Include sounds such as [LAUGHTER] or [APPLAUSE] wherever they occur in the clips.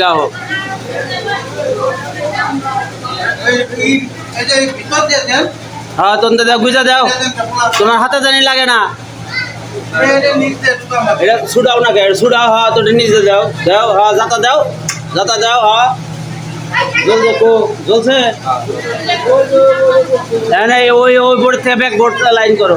যাও। হ্যাঁ তন্তে দাও, গুজা দাও। তোমার হাতে জানি লাগে না। এটা ছুটাও না কে? ছুটাও হ্যাঁ তো নিজে দাও। দাও হ্যাঁ যাতা দাও। যাতা দাও হ্যাঁ। জল না ওই ওই বোর্ড থেকে ব্যাক বোর্ড লাইন করো।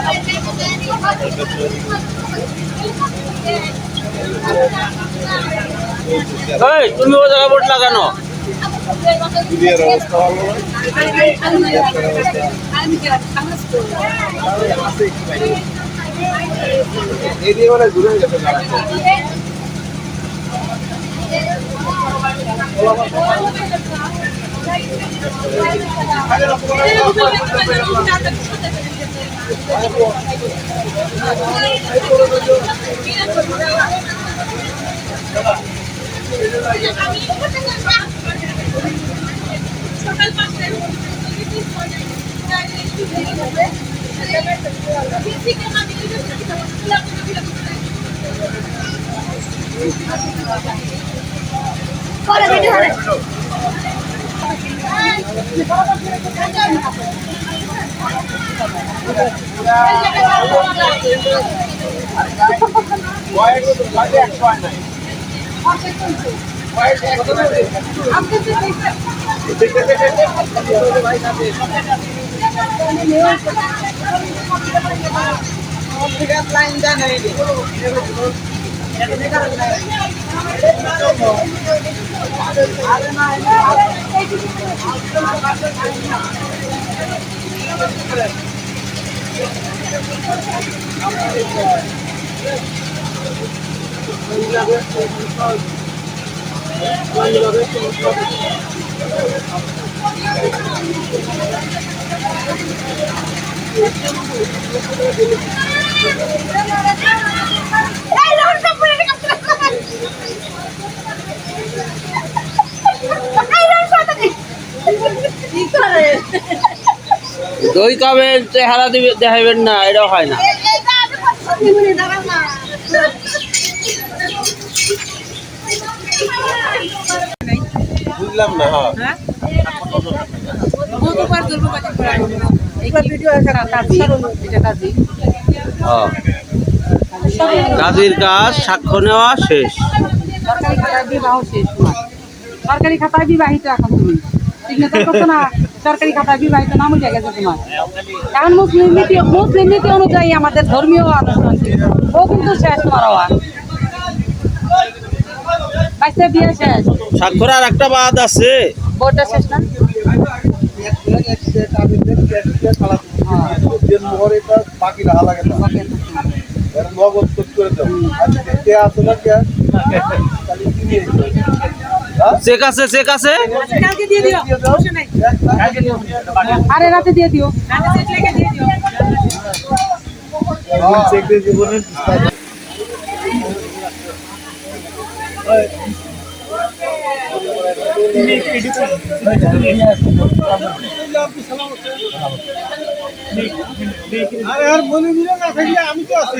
এই তুমি ও জায়গায় বোর্ড লাগানো সকাল পাঁচটায় করে ভিডিও হবে লোন সব করে রেখে এই লোন সব করে কি করে দই কাবে চেহারা দিবে দেখাইবেন না এটাও হয় না। বুঝলাম না হ্যাঁ। হ্যাঁ। কাজীর কাজ সাক্ষ্য নেওয়া শেষ। সরকারি খাতায় বিবাহ শেষ সরকারি খাতায় বিবাহিত এখন তুমি। না। সরকারি খাতায় বিবাহিত নাম উঠে গেছে তোমার। এখন মুসলিম নীতি মুসলিম নীতি অনুযায়ী আমাদের ধর্মীয় অনুষ্ঠান ও কিন্তু শেষ তোমার হওয়া বাইশে বিয়ে শেষ। স্বাক্ষর আর একটা বাদ আছে। বোর্ডটা শেষ না? বাকি রাখা লাগে না এর নগদ করে দাও আজকে আছে না কে চেক আছে চেক আছে কালকে দিয়ে দিও আরে রাতে দিয়ে দিও হ্যাঁ। চেক দিয়ে আরে আর মনে মিলে না থাকলে আমি তো আছি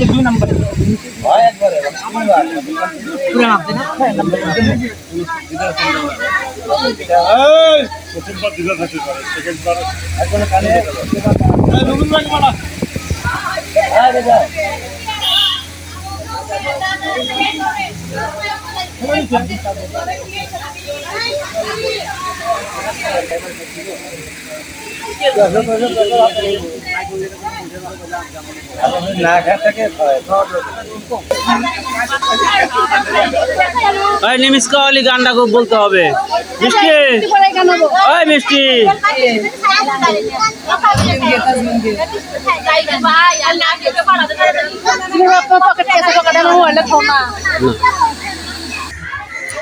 কিন্তু একবারই হয় হ্যাঁ, তিন করে গোলাম মসজিদ এই করে দুই নম্বর হয় একবারে ওই নিমিষ্কা অলি গানটা খুব বলতে হবে। মিষ্টি? ওই মিষ্টি।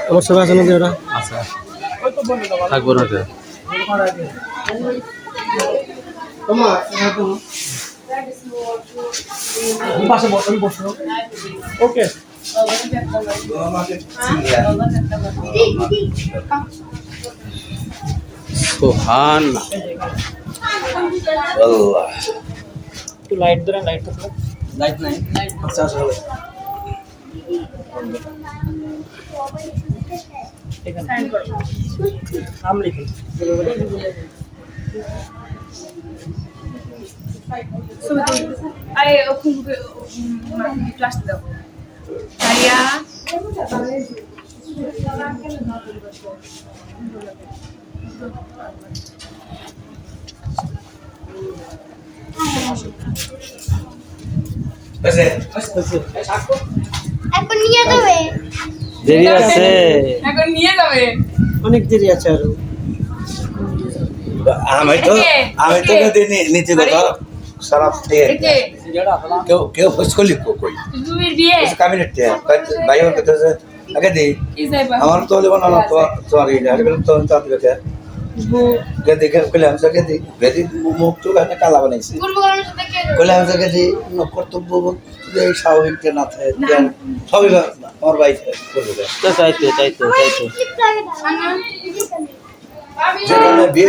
আমার সবাই আছে নাকি ওটা থাকব না তো। পাশে বসুন বসুন ওকে সোহান লাইট নাই। আচ্ছা আচ্ছা নাম লিখুন। আরে একটু আসতে দাও ভাইয়া? এখন নিয়ে যাবে? দেরি আছে। এখন নিয়ে যাবে। অনেক দেরি আছে আরও। আমি তো আমি তো যদি নি- নীতিগত সারা একে কেউ কেউ ফসকলি কই জুবির বিয়ে। কাবিনেট ভাই আমার কথা আছে আগে দি কি যাইবা? আমার তো লেবন না তো তোমার এই আগে তো তো তো দেখে গদি কইলে আমি সকে দি গদি মুখ তো গানে কালা বানাইছি। কে? কইলে আমি সকে দি কর্তব্য এই স্বাভাবিক না থাকে সবই আমার ভাই করবে তো যেখানে বিয়ে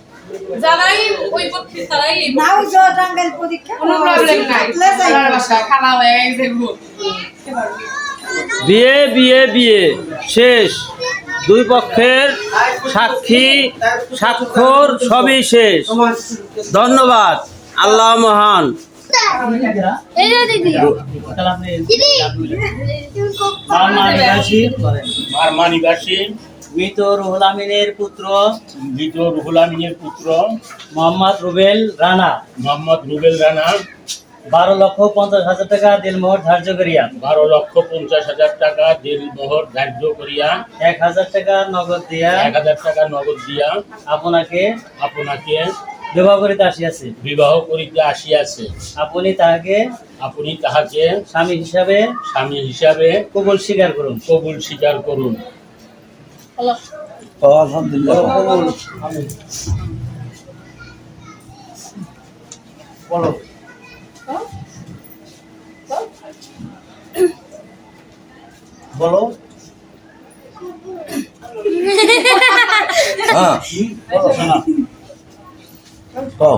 যারাই ওই পক্ষে তারাই নাও টাঙ্গাইল পরীক্ষা কোনো প্রবলেম নাই। বাসা খালা হয়ে গো। বিয়ে বিয়ে বিয়ে। শেষ। দুই পক্ষের সাক্ষী স্বাক্ষর সবই শেষ। ধন্যবাদ। আল্লাহ মহান। দিদি মৃত রুহুল আমিনের পুত্র মৃত রুহুল আমিনের পুত্র মোহাম্মদ রুবেল রানা। মোহাম্মদ রুবেল রানা বারো লক্ষ পঞ্চাশ হাজার টাকা দিলমোহর ধার্য করিয়া। বারো লক্ষ পঞ্চাশ হাজার টাকা দিল মোহর ধার্য করিয়া। এক হাজার টাকা নগদ দিয়া এক হাজার টাকা নগদ দিয়া আপনাকে আপনাকে বিবাহ করিতে আসিয়াছে। বিবাহ করিতে আসিয়াছে। আপনি তাহাকে আপনি তাহাকে স্বামী হিসাবে স্বামী হিসাবে কবুল স্বীকার করুন। কবুল স্বীকার করুন। বলো। বলো। হ্যাঁ। ও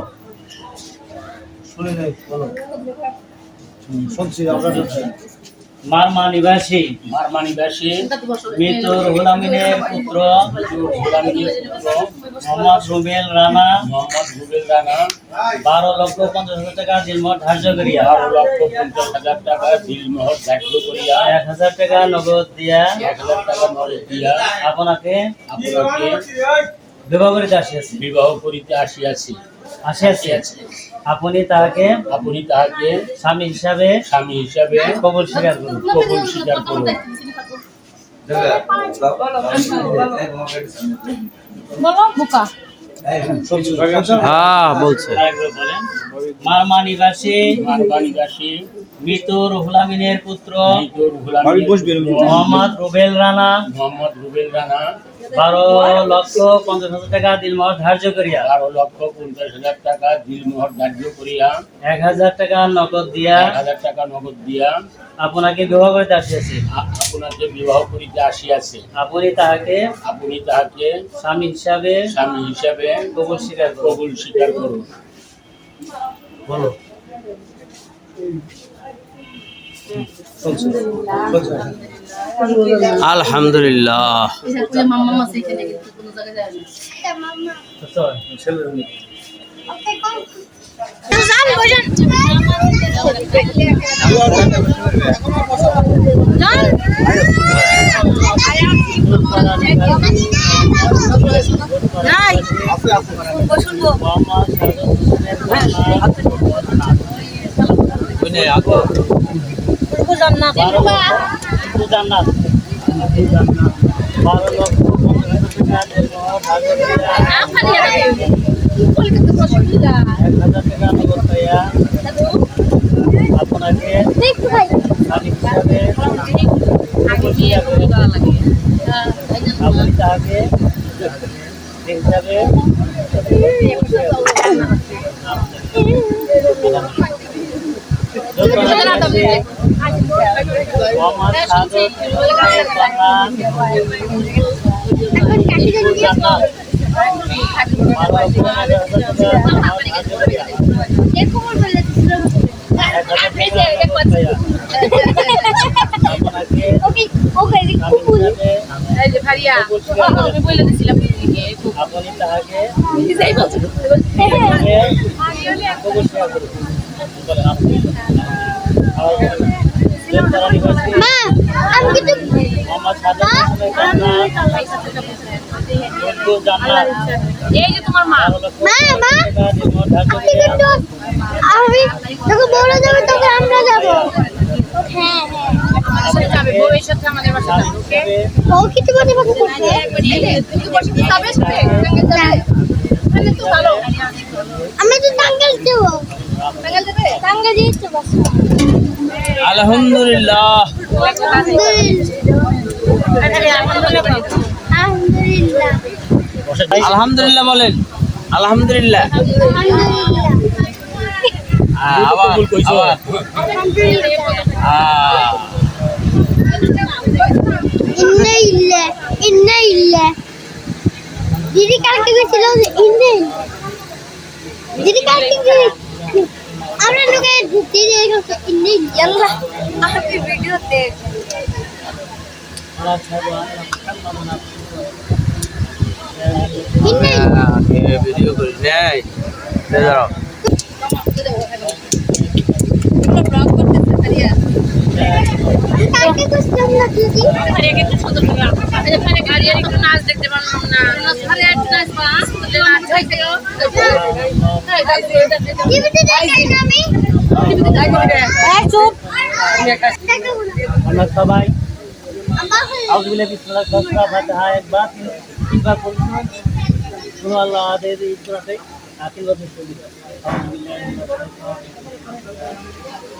শুনে। নেই বলো। শুনছি শুনছি মারমা নিবাসী মারমা নিবাসী মৃত রুহুল পুত্র রুহুল আমিনের পুত্র মোহাম্মদ রুবেল রানা মোহাম্মদ রুবেল রানা বারো লক্ষ পঞ্চাশ হাজার টাকা দিলমোহর ধার্য করিয়া বারো লক্ষ পঞ্চাশ হাজার টাকা দিল ধার্য করিয়া এক হাজার টাকা নগদ দিয়া এক হাজার টাকা নগদ দিয়া আপনাকে আপনাকে বিবাহ করিতে আসিয়াছে। বিবাহ করিতে আসিয়াছি। আসিয়াছে আপনি তাহাকে আপনি তাহাকে স্বামী হিসাবে স্বামী হিসাবে কবুল স্বীকার করুন কবুল স্বীকার করুন বলো বোকা হ্যাঁ বলছে মারমা নিবাসী মারমা নিবাসী মৃত রুহুল আমিনের পুত্র মৃত রুহুল আমিনের পুত্র মোহাম্মদ রুবেল রানা। মোহাম্মদ রুবেল রানা। বারো লক্ষ পঞ্চাশ হাজার টাকা দিল ধার্য করিয়া। বারো লক্ষ পঞ্চাশ হাজার টাকা দিলমোহর ধার্য করিয়া। এক হাজার টাকা নগদ দিয়া। হাজার টাকা নগদ দিয়া। আপনাকে বিবাহ করিতে আসিয়াছি। আপনাকে বিবাহ করিতে আসিয়াছে। আপনি তাহাকে আপনি তাহাকে স্বামী হিসাবে স্বামী হিসাবে কবুল স্বীকার কবুল স্বীকার করুন। বলো। আলহামদুলিল্লাহ মোহাম্মদ সাদত হোসেনের কন্যা জান্নাত জান্নাত। বারো লক্ষ পঞ্চাশ নগদ পাইয়া আপনাকে ওকে ওকে স্বামী এই যে ভারিয়া আমি বলে দিছিলাম আপনি তাহাকে নিজেই বলছো হিসাবে কবুল বলেন আপনি মা, আমি কিন্তু এই যে তোমার মা মা মা করিয়া কিন্তু আমি হ্যাঁ হ্যাঁ। তো টাঙ্গাল দেবো আলহামদুলিল্লাহ। আলহামদুলিল্লাহ বলেন। আলহামদুলিল্লাহ। দিদি কালকে গেছিল। দিদি কালকে যে- আমরা লোকে ঢুকতে যাই ইন্নি ইয়াল্লা আমি ভিডিও দেখ ভিডিও করি। নাই দাঁড়াও। ব্লগ করতে পারি আমরা সবাই আউজবিল্লাহ বিসমিল্লাহ দশরা ফাতিহা একবার তিন- তিনবার পড়ছি শুনো আল্লাহ আদের আউজবিল্লাহ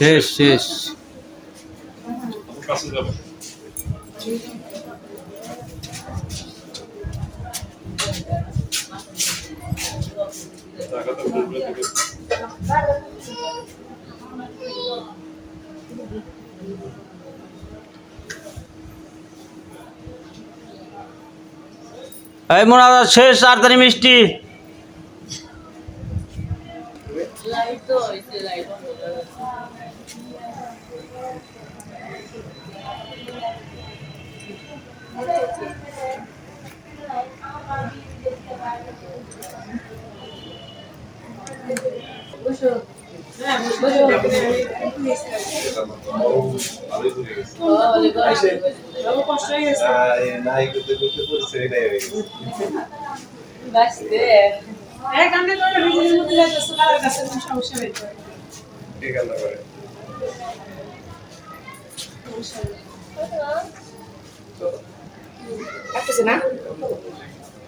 শেষ শেষ। এই শেষ তাড়াতাড়ি মিষ্টি নাই করতে করতে করছে এটাই হয়ে গেছে ঠিক আছে করে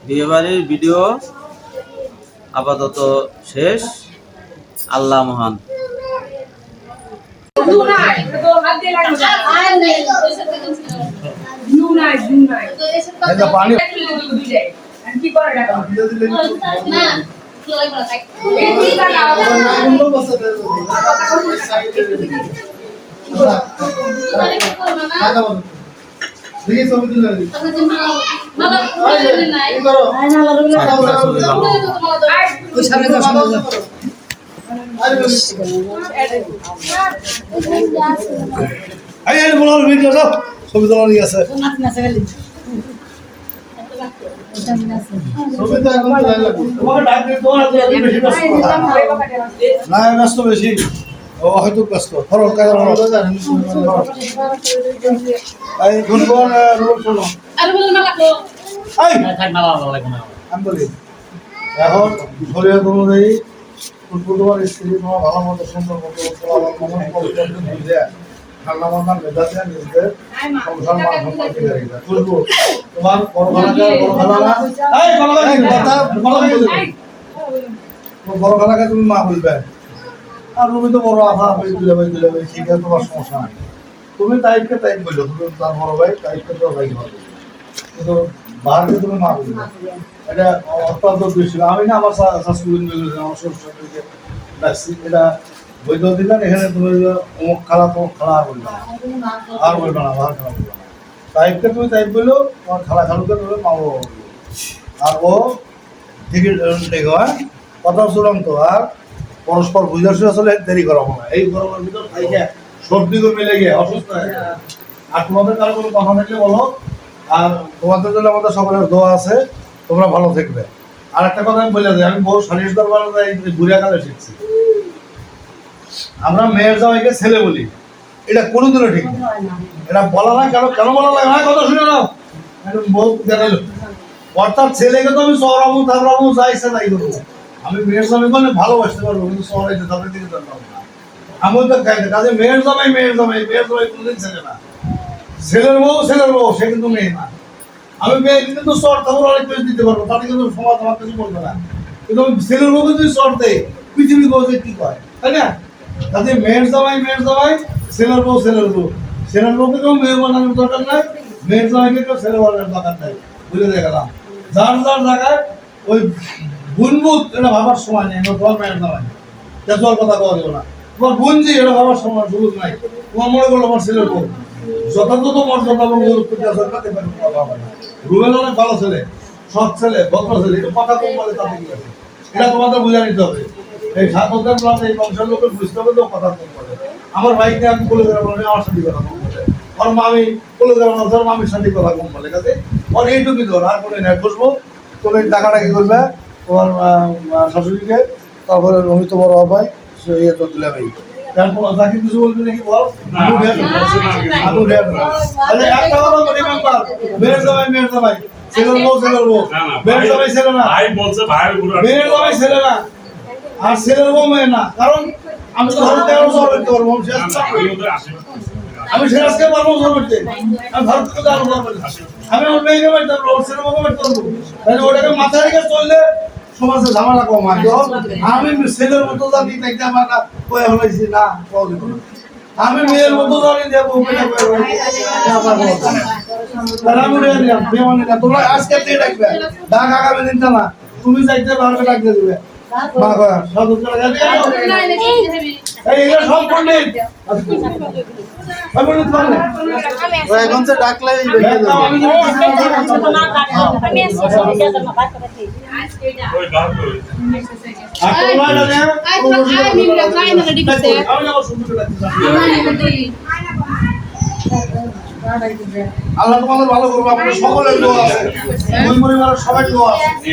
বিয়েবাড়ির ভিডিও আপাতত শেষ। আল্লাহ মহান। এটা পানি না কি না বলো ভিডিও সব ছবি তোলা নিয়ে আছে ছবি তো এখন তোলা লাগবে তোমাকে ডাক দিয়ে তোমার হাতে আমি বেশি ব্যস্ত হয়তো ব্যস্ত। এখন অনুযায়ী ফুটবল তোমার স্ত্রী তোমার ভালো মতো সুন্দর মতো তোমার মন ঠান্ডা মাথা মেধা নিজেদের সংসার মান সম্মান ঠিক রাখবে বুঝব? তোমার বড় খালাকে বড় খালা এই বড় খালা কথা বড় খালাকে তুমি মা বলবে। আর তুমি তো বড় আফা হয়ে দিলে ভাই দিলে ভাই ঠিক তোমার সমস্যা নাই। তুমি তাইপকে তাইপ বলল তুমি তার বড় ভাই তাইপকে তো ভাই হবে। কিন্তু বাহারকে তুমি মা বলবে এটা অত্যন্ত দোষী আমি না আমার শাশুড়ি আমার শ্বশুরকে ডাকছি এটা বৈধ দিলেন এখানে তুমি অমুক খালা তোমার খালা আর বলবে আর বলবে না বাহার খালা বলবে না। তুমি তাইপ বলল, তোমার খালা খালুকে তুমি মা বাবা বলবে আর ও টিকিট দেখো হ্যাঁ? কথা চূড়ান্ত, আর পরস্পর বুঝাসু আসলে দেরি করা হবে না। এই গরমের ভিতর খাইকে সর্দি মিলে গিয়ে, অসুস্থ হয়ে আর তোমাদের কারও কোনো কথা থাকলে বলো। আর তোমাদের জন্য আমাদের সকলের দোয়া আছে। তোমরা ভালো থাকবে। আর একটা কথা আমি বলে দিই, আমি বহু সালিশ দরবার ঘুরে কালে শিখছি আমরা মেয়ের জামাইকে ছেলে বলি। এটা কোনোদিনও ঠিক না। এটা বলা না, কেন কেন বলা লাগে না? কথা শুনে নাও। অর্থাৎ ছেলেকে তো আমি সরাবো তারপর যাই সে তাই করব। আমি মেয়ের জামাই মানে ভালোবাসতে পারব, কিন্তু সরাইতে তাদের দিকে দরকার আমি তো গাইতে কাজে মেয়ের জামাই মেয়ের জামাই মেয়ের জামাই কোনোদিন ছেলে না। ছেলের বউ ছেলের বউ, সে কিন্তু মেয়ে না। আমি মেয়ে, কিন্তু শর্ট থাকুন অনেক কিছু দিতে পারব। তাতে কিন্তু সমাজ আমার কিছু বলবে না। কিন্তু ছেলের বউকে যদি শর্ট দেয় পৃথিবী বউকে কি কয়? তাই না? তাতে মেয়ের জামাই মেয়ের জামাই, ছেলের বউ ছেলের বউ। ছেলের বউকে কেউ মেয়ে বানানোর দরকার নাই, মেয়ের জামাইকে কেউ ছেলে বানানোর দরকার নাই। বুঝে দেখালাম যার যার জায়গায় ওই বুনবুত এটা ভাবার সময় নেই তোমার মেয়ের জামাই। তেজল কথা কওয়া দেবো না। তোমার বুনজি এটা ভাবার সময়, সুযোগ নাই। তোমার মনে করল আমার ছেলের বউ। যথাযথ মর্যাদা এবং গুরুত্ব দেওয়া দরকার দেখবেন কোনো অভাব না। রুবেল অনেক ভালো ছেলে, সৎ ছেলে, ভদ্র ছেলে, এটা কথা কম বলে তাতে কি আছে? এটা তোমাদের বুঝে নিতে হবে। এই সাধকদের প্লাস এই বংশের লোকের বুঝতে হবে কথা বলে আমার ভাইকে আমি বলে দিলাম আমি আমার সাথে কথা কম বলে ওর মামি বলে দিলাম ওর মামির সাথে কথা কম বলে কাজে ওর এইটুকুই ধর আর কোনো নেট বসবো। তুমি টাকাটা কি করবে তোমার শাশুড়িকে তারপরে রমিত বড় ভাই সে ইয়ে তো দিলাম এই তারপর তাকে কিছু বলবি নাকি বল? আমি ঢের আরে একটা কথা বলি মেম্বার মেয়ের জামাই মেয়ের জামাই। ছেলের বউ ছেলের বউ। মেয়ের জামাই ছেলে না। ভাই বলছে ভাইয়ের মেয়ের জামাই ছেলে না। আর ছেলের বউ মেয়ে না কারণ আমি তো ধরো তেরো বছর হইতে পারব আমি সিরাজকে পারব জোর করতে আমি ভারত থেকে আলো পারব না। আমি ওর মেয়েকে বাড়িতে পারব ওর সিনেমাকে বাড়িতে পারব তাহলে ওটাকে মাথায় রেখে চললে সমাজে ঝামেলা কম হয় আমি ছেলের মতো জানি আমার না কয়ে হলাইছি না। আমি মেয়ের মতো জানি দেবো মেয়ে কয়ে হলাইছি। আমার কথা। তাহলে আমি উড়ে দিলাম বেমানি না তোমরা আজকে ডাকবে ডাক আগামী দিনটা না তুমি যাইতে পারবে ডাকতে দেবে এখন তো ডাকলে আল্লাহ তোমাদের ভালো করবে আমাদের সকলের দোয়া আছে। দুই পরিবারের সবাই দোয়া আছে।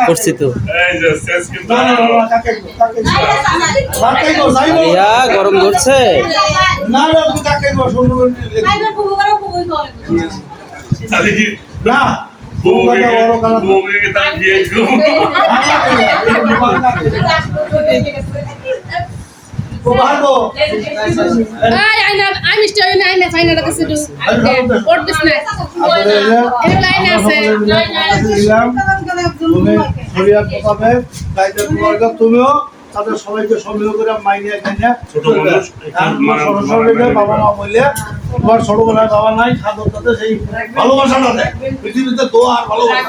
আচ্ছা করছি। ইয়া গরম ধরছে না তুমি না আমি স্টোরি নাই না ফাইনাল কাছে দু ওর দিস না আসলে এই লাইন আছে তুমি তুমিও তাদের সবাইকে সম্মিলিত করে মাইনে খাইয়া ছোট মানুষ, মানে- বাবা মা বললে তোমার ছোটবেলায় বাবা নাই তাতে সেই ভালোবাসাটা দেয় পৃথিবীতে দোয়া আর ভালোবাসা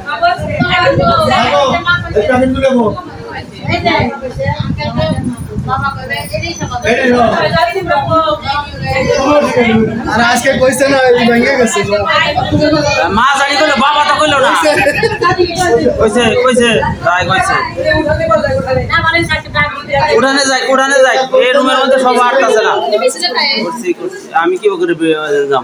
আর- যাবি আজকে কইছে না এই ভেঙে গেছে মা জানি কইলো বাবা তো কইলো না। কইছে কইছে তাই কইছে। উঠানে যাই উঠানে যাই। এই রুমের মধ্যে সব আটকাছে না। আমি কি করে যাম?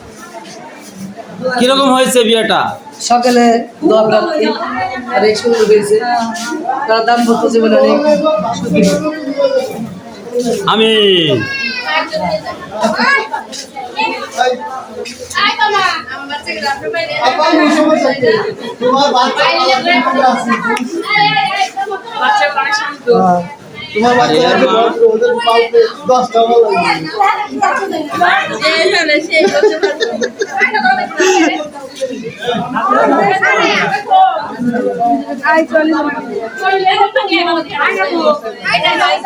কীরকম হয়েছে বিয়েটা সকালে দোয়া প্রার্থী আর এই শুরু হয়েছে তারা দাম্পত্য জীবনে অনেক আমি? তোমার বাচ্চা তোমার বাচ্চা আরে মা। ওদের পালতে দশটা ভালো লাগে এই হলে সেই করতে আই চলে চলে তো কে বাবা আই না তো আই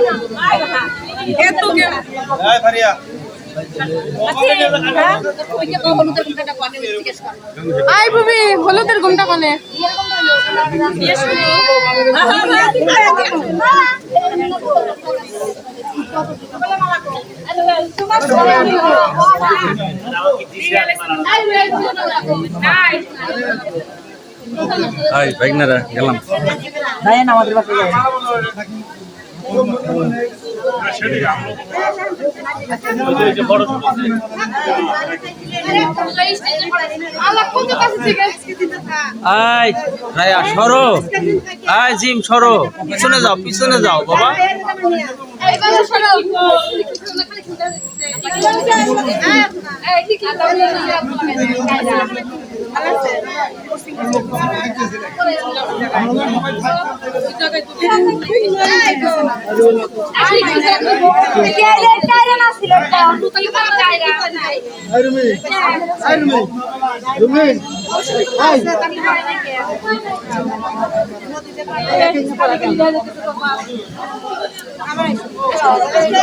না আই না ওদের কোন কানে আই বাবা হলুদের ঘুমটা কোনে। গেলাম। আমাদের আয় রায়া সরো আয় জিম সরো পিছনে যাও পিছনে যাও বাবা এই বাবা সরো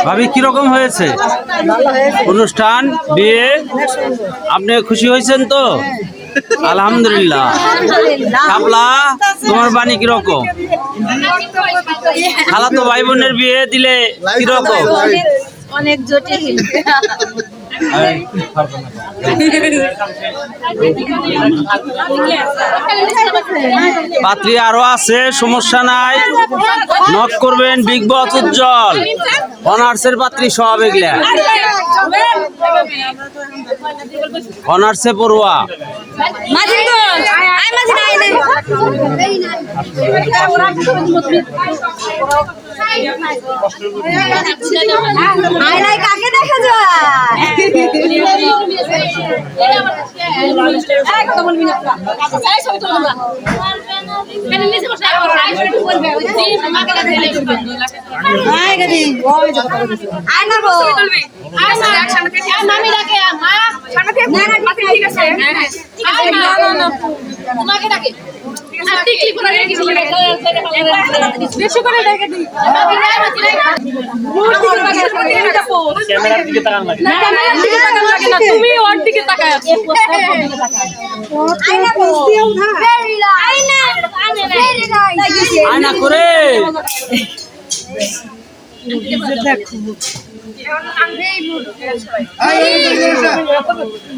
ভাবি কীরকম হয়েছে? অনুষ্ঠান বিয়ে? আপনি খুশি হয়েছেন তো? [LAUGHS] আলহামদুলিল্লাহ। শাপলা তোমার বাণী কীরকম? খালাতো ভাই বোনের বিয়ে দিলে কীরকম? অনেক জটিল। পাত্রী আরও আছে সমস্যা নাই। নক করবেন বিগ বস উজ্জ্বল। অনার্সের পাত্রী সব এগুলা। অনার্সে পড়ুয়া। মাঝে তো আই মাঝে নাই। আই নাই কাকে দেখা যায়? তোমাকে ডাকে। আর টিকলি করে রেখে দিলে বেশি করে রেখে দিই ক্যামেরার দিকে তাকান লাগে না ক্যামেরার দিকে তাকান লাগে না তুমি ওর দিকে তাকায় আয়না করে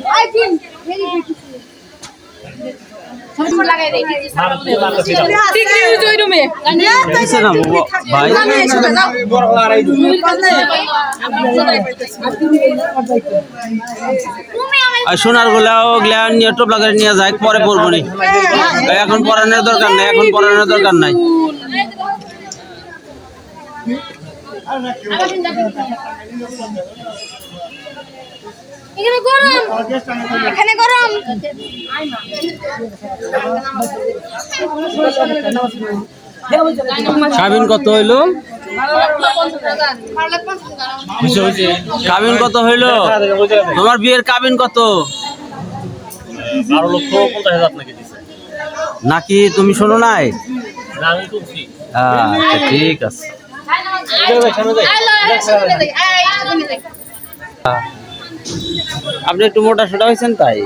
আই দিন ভেরি বিউটিফুল লাগাই দেই টিকলি ওই রুমে কিসে না বাবা? ভাই আর সোনার গোলাও গ্ল্যান নিয়ে টোপ লাগাই নিয়ে যায় পরে পরবো নি এখন পরানোর দরকার নাই এখন পরানোর দরকার নাই এখানে গরম এখানে গরম কাবিন কত হইল কাবিন কত হইল তোমার বিয়ের কাবিন কত নাকি তুমি শোনো নাই না আমি তুলছি আচ্ছা ঠিক আছে আপনি একটু মোটা সোটা হয়েছেন তাই?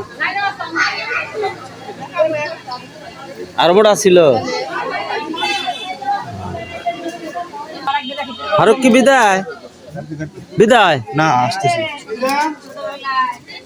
আর মোটা ছিল? ফারুক কি বিদায়? বিদায়। না আসতেছি।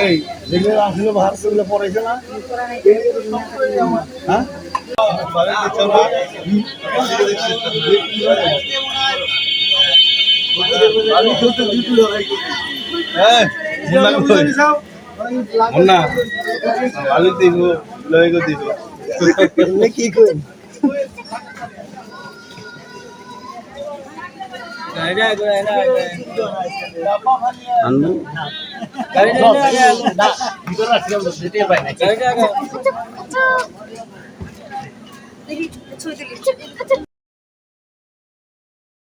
এই যেগুলো আসলে বাহার করলে পড়াইছে না? হ্যাঁ? হ্যাঁ মুন্না দিব লয়ে গো দিব। কি আনব। দেখি ছুঁই দিলি